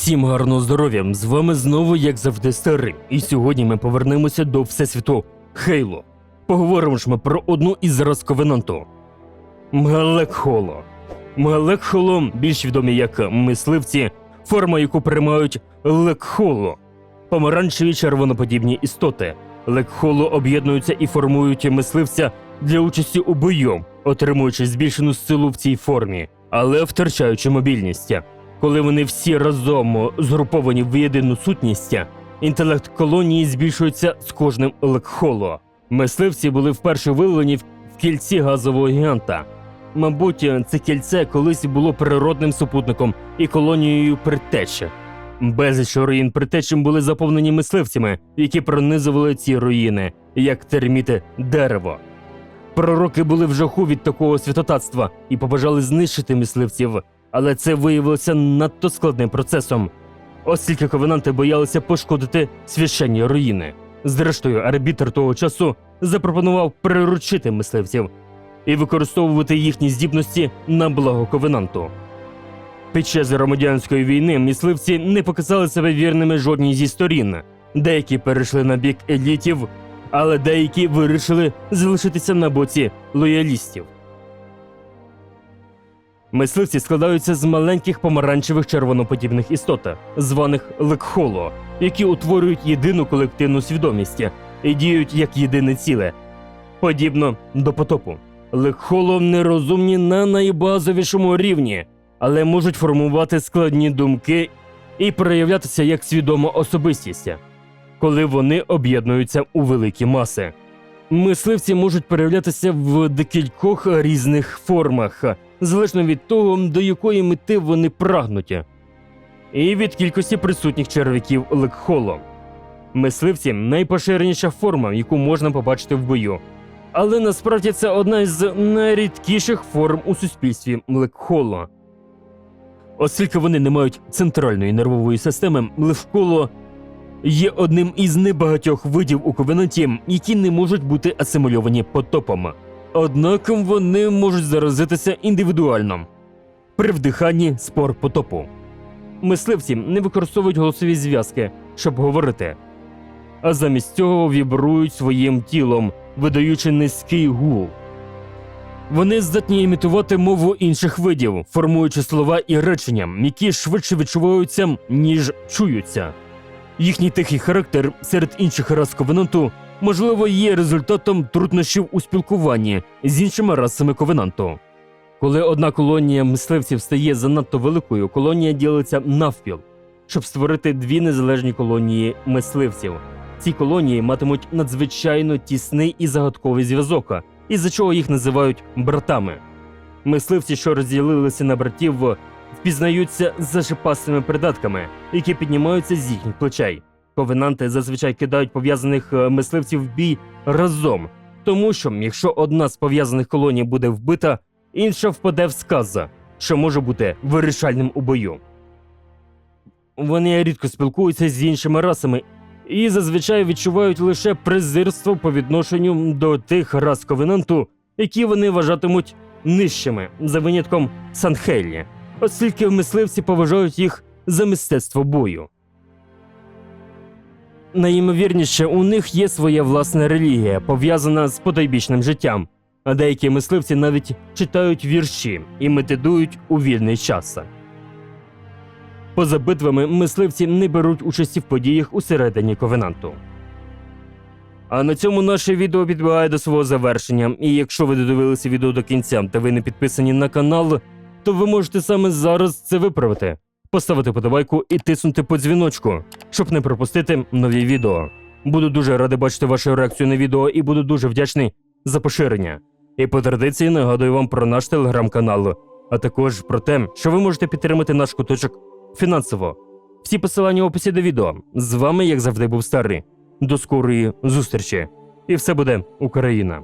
Всім гарного здоров'я! З вами знову, як завжди, старий. І сьогодні ми повернемося до Всесвіту Хейло. Поговоримо ж ми про одну із раз Ковенанту. Мгалекхоло. Мгалекхоло, більш відомі як мисливці, форма, яку приймають лекхоло. Помаранчеві червоноподібні істоти. Лекхоло об'єднуються і формують мисливця для участі у бою, отримуючи збільшену силу в цій формі, але втрачаючи мобільність. Коли вони всі разом згруповані в єдину сутність, інтелект колонії збільшується з кожним лекхоло. Мисливці були вперше виявлені в кільці газового гіганта. Мабуть, це кільце колись було природним супутником і колонією предтеч. Безліч руїн предтечем були заповнені мисливцями, які пронизували ці руїни, як терміти дерево. Пророки були в жаху від такого святотатства і побажали знищити мисливців, але це виявилося надто складним процесом, оскільки ковенанти боялися пошкодити священні руїни. Зрештою, арбітр того часу запропонував приручити мисливців і використовувати їхні здібності на благо ковенанту. Під час громадянської війни мисливці не показали себе вірними жодній зі сторін. Деякі перейшли на бік елітів, але деякі вирішили залишитися на боці лоялістів. Мисливці складаються з маленьких помаранчевих червоноподібних істот, званих лекхоло, які утворюють єдину колективну свідомість і діють як єдине ціле, подібно до потопу. Лекхоло нерозумні на найбазовішому рівні, але можуть формувати складні думки і проявлятися як свідома особистість, коли вони об'єднуються у великі маси. Мисливці можуть проявлятися в декількох різних формах, залежно від того, до якої мети вони прагнуть, і від кількості присутніх черв'яків лекхоло. Мисливці найпоширеніша форма, яку можна побачити в бою. Але насправді це одна із найрідкіших форм у суспільстві лекхоло. Оскільки вони не мають центральної нервової системи, лекхоло є одним із небагатьох видів у ковенанті, які не можуть бути асимульовані потопом. Однак вони можуть заразитися індивідуально при вдиханні спор потопу. Мисливці не використовують голосові зв'язки, щоб говорити, а замість цього вібрують своїм тілом, видаючи низький гул. Вони здатні імітувати мову інших видів, формуючи слова і речення, які швидше відчуваються, ніж чуються. Їхній тихий характер серед інших рас ковенанту можливо є результатом труднощів у спілкуванні з іншими расами ковенанту. Коли одна колонія мисливців стає занадто великою, колонія ділиться навпіл, щоб створити дві незалежні колонії мисливців. Ці колонії матимуть надзвичайно тісний і загадковий зв'язок, із-за чого їх називають братами. Мисливці, що розділилися на братів, впізнаються за шипастими придатками, які піднімаються з їхніх плечей. Ковенанти зазвичай кидають пов'язаних е, мисливців в бій разом, тому що якщо одна з пов'язаних колоній буде вбита, інша впаде в сказ, що може бути вирішальним у бою. Вони рідко спілкуються з іншими расами і зазвичай відчувають лише презирство по відношенню до тих рас ковенанту, які вони вважатимуть нижчими за винятком Санхелі, оскільки мисливці поважають їх за мистецтво бою. Найімовірніше, у них є своя власна релігія, пов'язана з потойбічним життям, а деякі мисливці навіть читають вірші і медитують у вільний час. Поза битвами мисливці не беруть участі в подіях усередині ковенанту. А на цьому наше відео підбігає до свого завершення. І якщо ви додивилися відео до кінця та ви не підписані на канал, то ви можете саме зараз це виправити, поставити подобайку і тиснути по дзвіночку, щоб не пропустити нові відео. Буду дуже радий бачити вашу реакцію на відео і буду дуже вдячний за поширення. І по традиції нагадую вам про наш телеграм-канал, а також про те, що ви можете підтримати наш куточок фінансово. Всі посилання в описі до відео. З вами, як завжди, був старий. До скорої зустрічі. І все буде Україна!